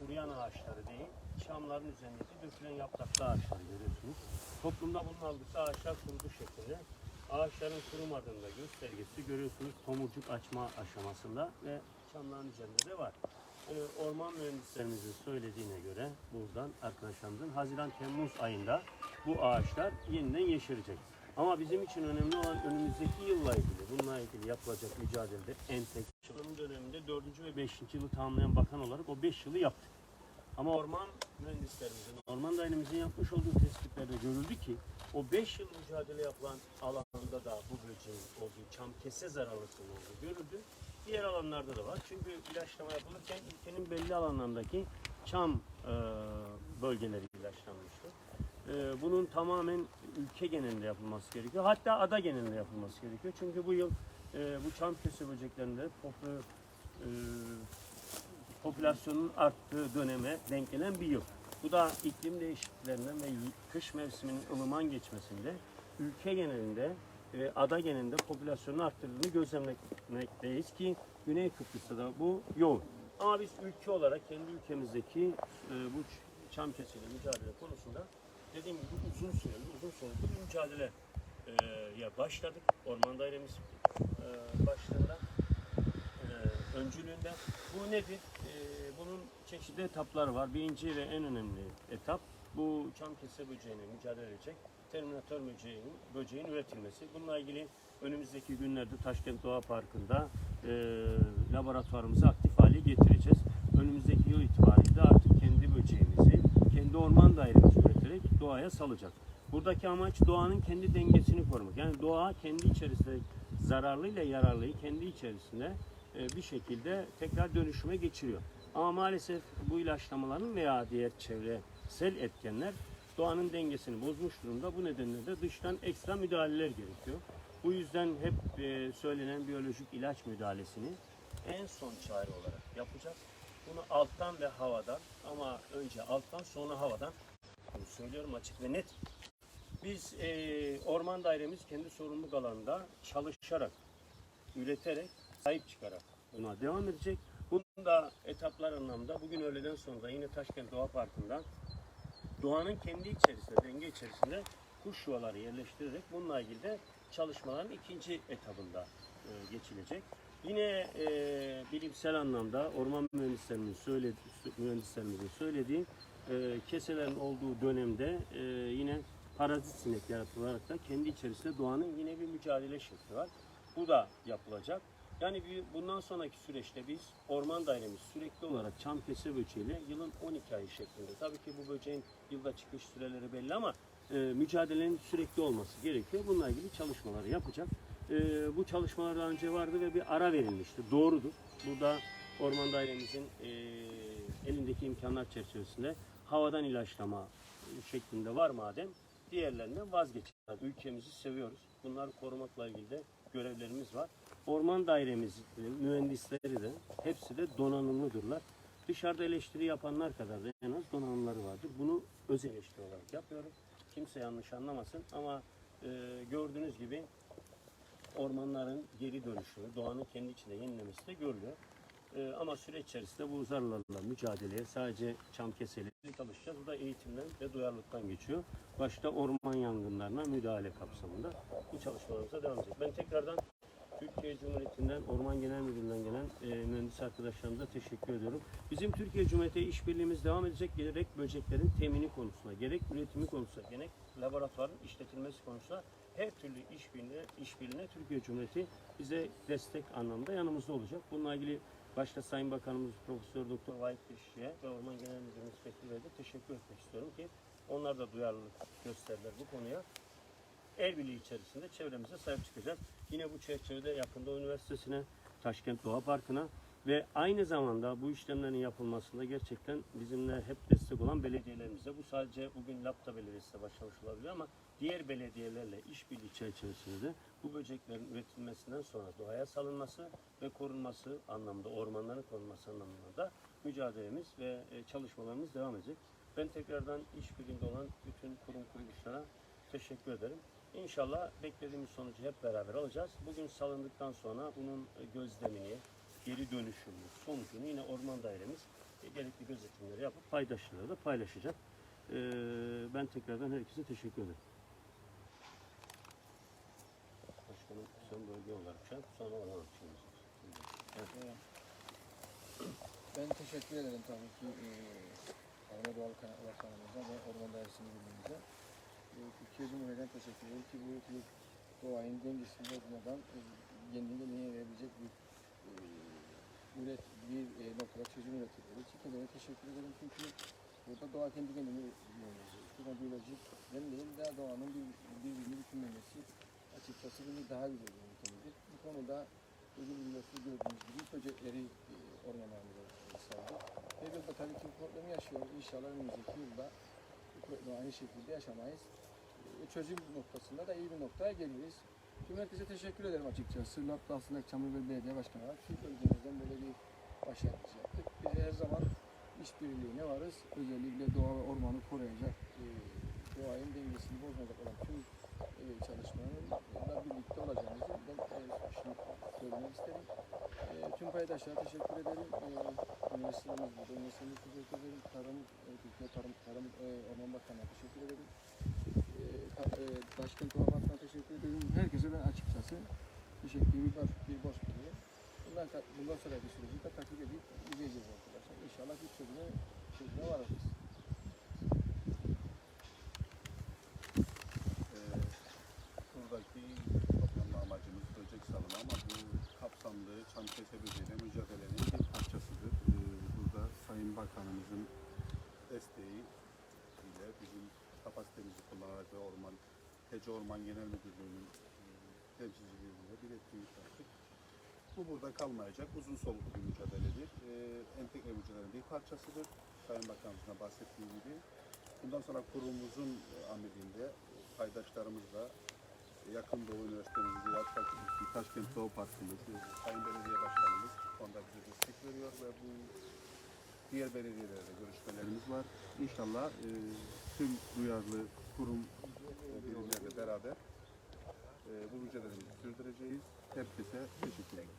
kuruyan ağaçları değil, çamların üzerindeki dökülen yapraklı ağaçları görüyorsunuz. Toplumda bunun algısı ağaçlar kurudu şeklinde. Ağaçların kurumadığında göstergesi görüyorsunuz tomurcuk açma aşamasında ve çamların üzerinde de var. Yani orman mühendislerimizin söylediğine göre buradan arkadaşlarımızın Haziran-Temmuz ayında bu ağaçlar yeniden yeşerecek. Ama bizim için önemli olan önümüzdeki yılla ilgili, bununla ilgili yapılacak mücadeledir. Entegre. Yılın döneminde 4. ve 5. yılı tamamlayan bakan olarak o 5 yılı yaptık. Ama orman mühendislerimizin, orman dairemizin yapmış olduğu tespitlerde görüldü ki o 5 yıl mücadele yapılan alanda da bu böceğin olduğu, çam kese zararlısının olduğu görüldü. Diğer alanlarda da var. Çünkü ilaçlama yapılırken ülkenin belli alanlarındaki çam e, bölgeleri ilaçlanmıştı. E, bunun tamamen ülke genelinde yapılması gerekiyor. Hatta ada genelinde yapılması gerekiyor. Çünkü bu yıl e, bu çam kese böceklerinde popü, e, popülasyonun arttığı döneme denk gelen bir yıl. Bu da iklim değişikliklerinden ve kış mevsiminin ılıman geçmesinde ülke genelinde ve ada genelinde popülasyonun arttırdığını gözlemlemekteyiz ki Güney Kıbrıs'ta da bu yoğun. Ama biz ülke olarak kendi ülkemizdeki e, bu çam kesiyle mücadele konusunda dediğim gibi uzun süreli, uzun soluklu bir mücadele ya başladık. Orman Dairemiz başlığında öncülüğünde. Bu nedir? Bunun çeşitli etapları var. Birinci ve en önemli etap bu çam kese böceğine mücadele edecek terminatör böceğinin, böceğin üretilmesi. Bununla ilgili önümüzdeki günlerde Taşkent Doğa Parkı'nda e, laboratuvarımızı aktif hale getireceğiz. Önümüzdeki yıl itibariyle artık kendi böceğimizi, kendi orman dairemizi üreterek doğaya salacak. Buradaki amaç doğanın kendi dengesini korumak. Yani doğa kendi içerisinde zararlıyla yararlıyı kendi içerisinde e, bir şekilde tekrar dönüşüme geçiriyor. Ama maalesef bu ilaçlamaların veya diğer çevresel etkenler doğanın dengesini bozmuş durumda. Bu nedenle de dıştan ekstra müdahaleler gerekiyor. Bu yüzden hep e, söylenen biyolojik ilaç müdahalesini en son çare olarak yapacağız. Bunu alttan ve havadan ama önce alttan sonra havadan bunu söylüyorum açık ve net. Biz e, orman dairemiz kendi sorumluluk alanında çalışarak, üreterek, sahip çıkarak buna devam edecek. Bunun da etaplar anlamda bugün öğleden sonra yine Taşkent Doğa Parkı'nda doğanın kendi içerisinde, denge içerisinde kuş yuvaları yerleştirerek bununla ilgili de çalışmaların ikinci etabında e, geçilecek. Yine e, bilimsel anlamda orman mühendislerimizin söyledi, mühendislerimizin söylediği e, keselerin olduğu dönemde e, yine parazit sinek yaratılarak da kendi içerisinde doğanın yine bir mücadele şekli var. Bu da yapılacak. Yani bundan sonraki süreçte biz orman dairemiz sürekli olarak çam kese böceğiyle yılın 12 ayı şeklinde. Tabii ki bu böceğin yılda çıkış süreleri belli ama e, mücadelenin sürekli olması gerekiyor. Bununla ilgili çalışmaları yapacak. E, bu çalışmalar daha önce vardı ve bir ara verilmişti. Doğrudur. Burada orman dairemizin e, elindeki imkanlar çerçevesinde havadan ilaçlama şeklinde var madem diğerlerinden vazgeçeceğiz. Ülkemizi seviyoruz. Bunları korumakla ilgili de görevlerimiz var. Orman dairemiz mühendisleri de hepsi de donanımlıdırlar. Dışarıda eleştiri yapanlar kadar da en az donanımları vardır. Bunu öz eleştiri olarak yapıyorum. Kimse yanlış anlamasın ama e, gördüğünüz gibi ormanların geri dönüşümü, doğanın kendi içinde yenilemesi de görülüyor. E, ama süreç içerisinde bu zararlarla mücadeleye sadece çam keseli çalışacağız. Bu da eğitimden ve duyarlılıktan geçiyor. Başta orman yangınlarına müdahale kapsamında bu çalışmalarımıza devam edecek. Ben tekrardan Türkiye Cumhuriyeti'nden, Orman Genel Müdürlüğü'nden gelen e, mühendis arkadaşlarımıza teşekkür ediyorum. Bizim Türkiye Cumhuriyeti işbirliğimiz devam edecek. Gerek böceklerin temini konusunda, gerek üretimi konusunda, gerek laboratuvarın işletilmesi konusunda her türlü işbirliğine, işbirliğine Türkiye Cumhuriyeti bize destek anlamda yanımızda olacak. Bununla ilgili başta Sayın Bakanımız Profesör Doktor Vahit Beşikçi'ye ve Orman Genel Müdürümüz Fethi Bey'e teşekkür etmek istiyorum ki onlar da duyarlılık gösterdiler bu konuya el birliği içerisinde çevremize sahip çıkacağız. Yine bu çerçevede yakında üniversitesine, Taşkent Doğa Parkı'na ve aynı zamanda bu işlemlerin yapılmasında gerçekten bizimle hep destek olan belediyelerimize bu sadece bugün Lapta Belediyesi'ne başlamış olabilir ama diğer belediyelerle işbirliği çerçevesinde de bu böceklerin üretilmesinden sonra doğaya salınması ve korunması anlamda, ormanların korunması anlamında da mücadelemiz ve e, çalışmalarımız devam edecek. Ben tekrardan işbirliğinde olan bütün kurum kuruluşlara teşekkür ederim. İnşallah beklediğimiz sonucu hep beraber alacağız. Bugün salındıktan sonra bunun gözlemini, geri dönüşümü, sonucunu yine orman dairemiz gerekli gözetimleri yapıp paydaşlarla da paylaşacak. E, ben tekrardan herkese teşekkür ederim. Başkanım son bölge olarak yap, sonra anlatacağım. Evet. Ben teşekkür ederim tabii ki Arama Doğal Kaynaklar Bakanlığımıza ve Orman Dairesi'nin birliğimize. Türkiye Cumhuriyeti'ne teşekkür ederim ki bu bir doğanın dengesini bozmadan kendini kendine verebilecek bir e, üret, bir e, noktada çözüm üretildiği için kendine teşekkür ederim çünkü burada doğa kendi kendini yönetiyor. Buna biyolojik hem değil daha doğanın bir, birbirini bütünlemesi açıkçası bunu daha güzel bir yöntemidir. Bu konuda Bugün biliyorsunuz gördüğünüz gibi böcekleri e, orman haline saldı. Ve de tabii ki problemi yaşıyoruz. İnşallah önümüzdeki yılda bu problemi aynı şekilde yaşamayız. Çözüm noktasında da iyi bir noktaya geliriz. Tüm herkese teşekkür ederim açıkçası. Sırlatlı aslında Çamlıbel Belediye Başkanı olarak Türk bölgemizden böyle bir başlangıç yaptık. Biz her zaman işbirliğine varız. Özellikle doğa ve ormanı koruyacak, e, doğanın dengesini bozmayacak olan tüm e, çalışmalarla birlikte olacağımızı ben e, şimdi söylemek isterim. E, tüm paydaşlara teşekkür ederim. E, üniversitemiz burada, üniversitemize teşekkür ederim. Tarım, e, Türkiye Tarım, Tarım e, Orman Bakanı'na teşekkür ederim. E, ta- e, Başkan Tuhafat'ına teşekkür ederim. Herkese ben açıkçası teşekkür bir boş, bir boş buluyorum. Bundan, bundan sonraki süreci de takip edip izleyeceğiz arkadaşlar. İnşallah bir çözüme, çözüme varırız. Ee, buradaki toplanma amacımız böcek salımı ama bu kapsamlı çamkese böceğiyle mücadelenin bir. Ee, burada Sayın Bakanımızın desteği ile bizim kapasitemizi kullanarak ve Orman, Tece Orman Genel Müdürlüğü'nün e, temsilciliğinde bir etkinlik yaptık. Bu burada kalmayacak. Uzun soluklu bir mücadeledir. Ee, entegre mücadelenin bir parçasıdır. Sayın Bakanımızın da bahsettiği gibi. Bundan sonra kurumumuzun e, amirliğinde e, paydaşlarımızla e, Yakın Doğu Üniversitemiz, Ziraat Fakültesi, Taşkent Doğu Parkımız, e, Sayın Belediye Başkanımız bu konuda bize destek veriyor ve bu diğer belediyelerle görüşmelerimiz var. İnşallah e, tüm duyarlı kurum ve birimlerle beraber e, bu mücadelemizi sürdüreceğiz. Herkese teşekkür ederim.